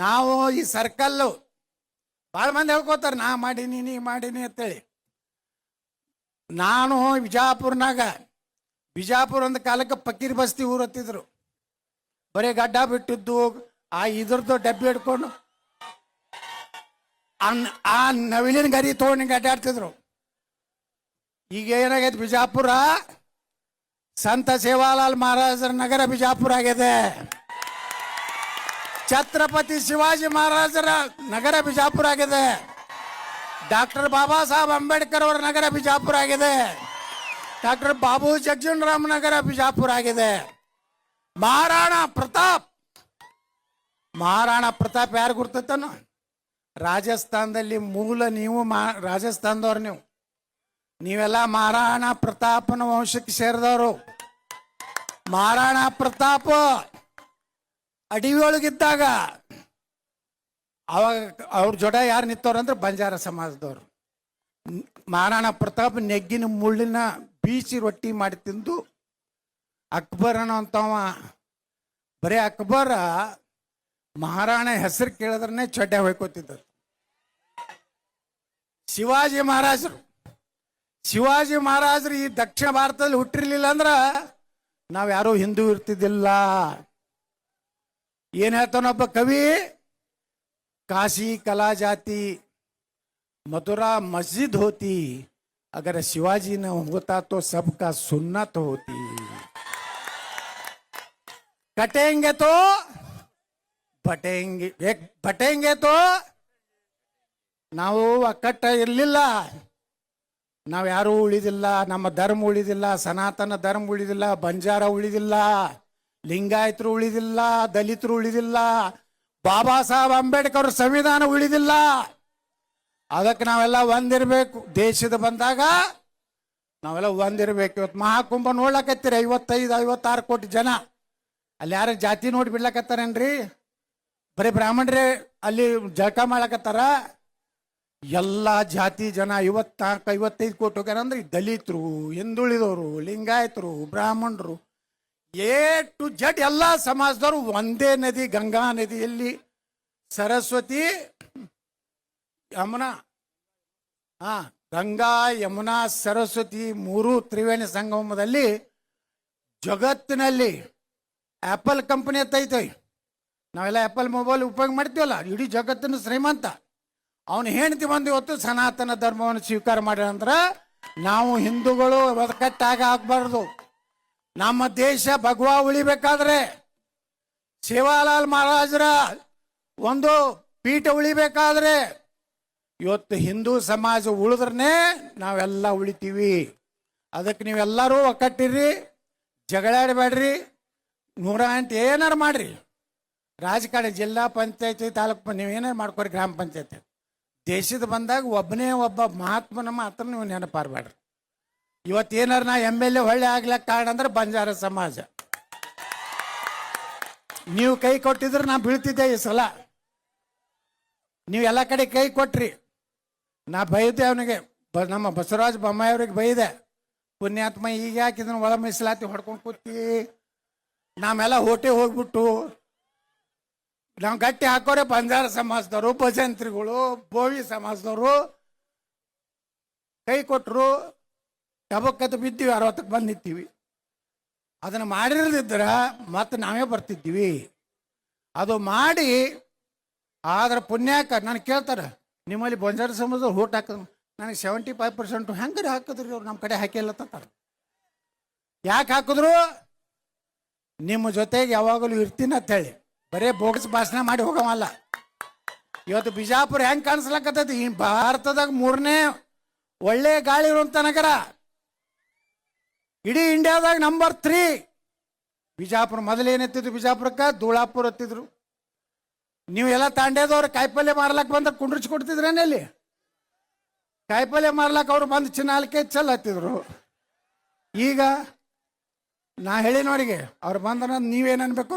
ನಾವು ಈ ಸರ್ಕಲ್ಲು ಭಾಳ ಮಂದಿ ಹೇಳ್ಕೊತಾರೆ, ನಾ ಮಾಡೀನಿ, ನೀ ಮಾಡೀನಿ ಅಂತೇಳಿ. ನಾನು ವಿಜಾಪುರ್ನಾಗ ಬಿಜಾಪುರ ಒಂದು ಕಾಲಕ್ಕೆ ಪಕ್ಕೀರ್ ಬಸ್ತಿ ಊರತ್ತಿದ್ರು ಬರೀ ಗಡ್ಡ ಬಿಟ್ಟಿದ್ದು, ಆ ಇದ್ರದ್ದು ಡಬ್ಬಿ ಹಿಡ್ಕೊಂಡು ಆ ನವಿಲಿನ ಗರಿ ತೊಗೊಂಡು ಅಡ್ಡಾಡ್ತಿದ್ರು. ಈಗ ಏನಾಗೈತೆ ಬಿಜಾಪುರ? ಸಂತ ಸೇವಾಲಾಲ್ ಮಹಾರಾಜರ ನಗರ ಬಿಜಾಪುರ ಆಗಿದೆ. ಛತ್ರಪತಿ ಶಿವಾಜಿ ಮಹಾರಾಜರ ನಗರ ಬಿಜಾಪುರ ಆಗಿದೆ. ಡಾಕ್ಟರ್ ಬಾಬಾ ಸಾಹೇಬ್ ಅಂಬೇಡ್ಕರ್ ಅವರ ನಗರ ಬಿಜಾಪುರ ಆಗಿದೆ. ಡಾಕ್ಟರ್ ಬಾಬು ಜಗ್ಜನ್ ರಾಮ್ ನಗರ ಬಿಜಾಪುರ ಆಗಿದೆ. ಮಹಾರಾಣ ಪ್ರತಾಪ್. ಮಹಾರಾಣ ಪ್ರತಾಪ್ ಯಾರು ಗುರ್ತತನು ರಾಜಸ್ಥಾನದಲ್ಲಿ ಮೂಲ ನೀವು ಮಾ, ರಾಜಸ್ಥಾನದವ್ರು ನೀವು. ನೀವೆಲ್ಲ ಮಹಾರಾಣ ಪ್ರತಾಪನ ವಂಶಕ್ಕೆ ಸೇರಿದವರು. ಮಹಾರಾಣ ಪ್ರತಾಪ. ಅಡವಿಯೊಳಗಿದ್ದಾಗ ಅವಾಗ ಅವ್ರ ಜೊತೆ ಯಾರು ನಿಂತವ್ರಂದ್ರೆ ಬಂಜಾರ ಸಮಾಜದವ್ರು. ಮಹಾರಾಣ ಪ್ರತಾಪ್ ನೆಗ್ಗಿನ ಮುಳ್ಳಿನ ಬೀಸಿ ರೊಟ್ಟಿ ಮಾಡಿ ತಿಂದು ಅಕ್ಬರ್ ಅನ್ನೋಂಥವ ಬರೀ ಅಕ್ಬರ ಮಹಾರಾಣ ಹೆಸರು ಕೇಳಿದ್ರೆ ಚಡ್ಡ ಹೊಯ್ಕೋತಿದ್ದರು ಶಿವಾಜಿ ಮಹಾರಾಜರು. ಶಿವಾಜಿ ಮಹಾರಾಜರು ಈ ದಕ್ಷಿಣ ಭಾರತದಲ್ಲಿ ಹುಟ್ಟಿರ್ಲಿಲ್ಲ ಅಂದ್ರೆ ನಾವು ಯಾರೂ ಹಿಂದೂ ಇರ್ತಿದ್ದಿಲ್ಲ. ಏನ್ ಹೇಳ್ತಾನೊಬ್ಬ ಕವಿ? ಕಾಶಿ ಕಲಾ ಜಾತಿ ಮಥುರಾ ಮಸ್ಜಿದ್ ಹೋತಿ, ಅಗರ ಶಿವಾಜಿನ ಹೋತಾ ತೋ ಸಬ್ಕಾ ಸುನ್ನತ್ ಹೋತಿ. ಕಟೆಂಗೆ ತೋ, ಬಟೇಂಗೆ ಬಟೇಂಗೆ ತೋ, ನಾವು ಕಟ್ಟ ಇರಲಿಲ್ಲ. ನಾವು ಯಾರೂ ಉಳಿದಿಲ್ಲ, ನಮ್ಮ ಧರ್ಮ ಉಳಿದಿಲ್ಲ, ಸನಾತನ ಧರ್ಮ ಉಳಿದಿಲ್ಲ, ಬಂಜಾರ ಉಳಿದಿಲ್ಲ. ಲಿಂಗಾಯತರು ಉಳಿದಿಲ್ಲ, ದಲಿತರು ಉಳಿದಿಲ್ಲ, ಬಾಬಾ ಸಾಹೇಬ್ ಅಂಬೇಡ್ಕರ್ ಸಂವಿಧಾನ ಉಳಿದಿಲ್ಲ. ಅದಕ್ಕೆ ನಾವೆಲ್ಲ ಒಂದಿರಬೇಕು. ದೇಶದ ಬಂದಾಗ ನಾವೆಲ್ಲ ಒಂದಿರಬೇಕು. ಇವತ್ತು ಮಹಾಕುಂಭ ನೋಡ್ಲಕತ್ತೀರಿ? ಐವತ್ತೈದು, ಐವತ್ತಾರು ಕೋಟಿ ಜನ. ಅಲ್ಲಿ ಯಾರ ಜಾತಿ ನೋಡಿ ಬಿಡ್ಲಕತ್ತಾರೇನ್ರಿ? ಬರೀ ಬ್ರಾಹ್ಮಣರೇ ಅಲ್ಲಿ ಜಳಕ ಮಾಡ್ಲಕತ್ತಾರ ಎಲ್ಲ ಜಾತಿ ಜನ ಐವತ್ನಾಲ್ಕು ಐವತ್ತೈದು ಕೋಟಿ ಹೋಗ್ಯಾರ ಅಂದ್ರೆ ದಲಿತರು, ಹಿಂದುಳಿದವರು, ಲಿಂಗಾಯತರು, ಬ್ರಾಹ್ಮಣರು ಎ ಟು ಜಡ್ ಎಲ್ಲ ಸಮಾಜದವರು ಒಂದೇ ನದಿ, ಗಂಗಾ ನದಿಯಲ್ಲಿ ಸರಸ್ವತಿ, ಯಮುನಾ. ಹಾ, ಗಂಗಾ, ಯಮುನಾ, ಸರಸ್ವತಿ ಮೂರು ತ್ರಿವೇಣಿ ಸಂಗಮದಲ್ಲಿ ಜಗತ್ತಿನಲ್ಲಿ ಆಪಲ್ ಕಂಪನಿ ಅಂತೈತೆ ನಾವೆಲ್ಲ ಆಪಲ್ ಮೊಬೈಲ್ ಉಪಯೋಗ ಮಾಡ್ತೀವಲ್ಲ, ಇಡೀ ಜಗತ್ತಿನ ಶ್ರೀಮಂತ. ಅವನು ಹೆಂಡತಿ ಬಂದು ಇವತ್ತು ಸನಾತನ ಧರ್ಮವನ್ನು ಸ್ವೀಕಾರ ಮಾಡ್ಯಾರ ಅಂದ್ರೆ ನಾವು ಹಿಂದೂಗಳು ಬದಕಟ್ಟಾಗ ಆಗ್ಬಾರ್ದು. ನಮ್ಮ ದೇಶ ಭಗವಾ ಉಳಿಬೇಕಾದ್ರೆ ಸೇವಾಲಾಲ್ ಮಹಾರಾಜರ ಒಂದು ಪೀಠ ಉಳಿಬೇಕಾದ್ರೆ ಇವತ್ತು ಹಿಂದೂ ಸಮಾಜ ಉಳಿದ್ರನೇ ನಾವೆಲ್ಲ ಉಳಿತೀವಿ. ಅದಕ್ಕೆ ನೀವೆಲ್ಲರೂ ಒಕ್ಕಟ್ಟಿರಿ ಜಗಳಾಡಬೇಡ್ರಿ, ನೂರ ಎಂಟು ಏನಾರು ಮಾಡ್ರಿ. ರಾಜಕಾರಣ, ಜಿಲ್ಲಾ ಪಂಚಾಯತಿ ತಾಲೂಕು ನೀವು ಏನಾರು ಮಾಡ್ಕೊರಿ, ಗ್ರಾಮ ಪಂಚಾಯತಿ. ದೇಶದ ಬಂದಾಗ ಒಬ್ಬನೇ ಒಬ್ಬ ಮಹಾತ್ಮನ ಮಾತ್ರ ನೀವು ನೆನಪಾರ್ಬೇಡ್ರಿ. ಇವತ್ತು ಏನಾರು ನಾ ಎಂ ಎಲ್ ಎ ಹೊಳ್ಳೆ ಆಗ್ಲಕ್ಕೆ ಕಾರಣ ಅಂದ್ರೆ ಬಂಜಾರ ಸಮಾಜ. ನೀವು ಕೈ ಕೊಟ್ಟಿದ್ರೆ ನಾ ಬೀಳ್ತಿದ್ದೆ ಈ ಸಲ. ನೀವು ಎಲ್ಲ ಕಡೆ ಕೈ ಕೊಟ್ರಿ. ನಾ ಬೈದೆ ಅವನಿಗೆ ನಮ್ಮ ಬಸವರಾಜ ಬೊಮ್ಮಾಯಿ ಅವ್ರಿಗೆ ಬೈದೆ, ಪುಣ್ಯಾತ್ಮ ಈಗ ಯಾಕೆ ಇದನ್ನ ಒಳ ಮೀಸಲಾತಿ ಹೊಡ್ಕೊಂಡು ಕೂತಿ. ನಾವೆಲ್ಲ ಹೋಟೆ ಹೋಗ್ಬಿಟ್ಟು, ನಾವು ಗಟ್ಟಿ ಹಾಕೋರೆ ಬಂಜಾರ ಸಮಾಜದವರು, ಭಜಂತ್ರಿಗಳು ಬೋವಿ ಸಮಾಜದವರು, ಕೈ ಕೊಟ್ಟರು ಟಬಕ್ಕತ್ತು ಬಿದ್ದೀವಿ, ಅರವತ್ತಕ್ಕೆ ಬಂದು ಅದನ್ನು ಮಾಡಿರದಿದ್ದರೆ ಮತ್ತೆ ನಾವೇ ಬರ್ತಿದ್ದೀವಿ. ಅದು ಮಾಡಿ, ಆದ್ರೆ ಪುಣ್ಯಾಕ ನಾನು ಕೇಳ್ತಾರೆ, ನಿಮ್ಮಲ್ಲಿ ಬಂಜಾರ ಸಮುದ್ರ ಊಟ ಹಾಕಿದ್ರು ನನಗೆ ಸೆವೆಂಟಿ ಫೈವ್ ಪರ್ಸೆಂಟ್ ಹೆಂಗ್ರಿ ಹಾಕಿದ್ರಿ ಅವ್ರು ನಮ್ಮ ಕಡೆ ಹಾಕಿಲ್ಲ ತಂತಾರೆ ಯಾಕೆ ಹಾಕಿದ್ರು? ನಿಮ್ಮ ಜೊತೆಗೆ ಯಾವಾಗಲೂ ಇರ್ತೀನಿ ಅಂತ ಹೇಳಿ. ಬರೇ ಬೋಗಸ್ ಭಾಷಣ ಮಾಡಿ ಹೋಗವಲ್ಲ. ಇವತ್ತು ಬಿಜಾಪುರ ಹೆಂಗ್ ಕಾಣಿಸ್ಲಕತ್ತೈತಿ? ಈ ಭಾರತದಾಗ ಮೂರನೇ ಒಳ್ಳೆ ಗಾಳಿ ಇರುವಂತ ನಗರ. ಇಡೀ ಇಂಡಿಯಾದಾಗ ನಂಬರ್ ತ್ರೀ ಬಿಜಾಪುರ ಮೊದಲೇನೆತ್ತಿದ್ರು ಬಿಜಾಪುರಕ್ಕೆ? ಧೂಳಾಪುರ ಹತ್ತಿದ್ರು ನೀವು ಎಲ್ಲ ತಾಂಡ್ಯದವ್ರು ಕಾಯಿಪಲ್ಯ ಮಾರ್ಲಕ್ ಬಂದ ಕುಂಡ್ರಿಚ್ ಕೊಡ್ತಿದ್ರೇನೆ ಅಲ್ಲಿ? ಕಾಯಿಪಲ್ಯ ಮಾರ್ಲಕ್ ಅವ್ರು ಬಂದು ಚಿನ್ನಾಲ್ಕೆ ಚಲ್ ಹತ್ತಿದ್ರು. ಈಗ ನಾ ಹೇಳಿ ನೋಡಿಗೆ, ಅವ್ರು ಬಂದ್ರ ನೀವೇನ್ ಅನ್ಬೇಕು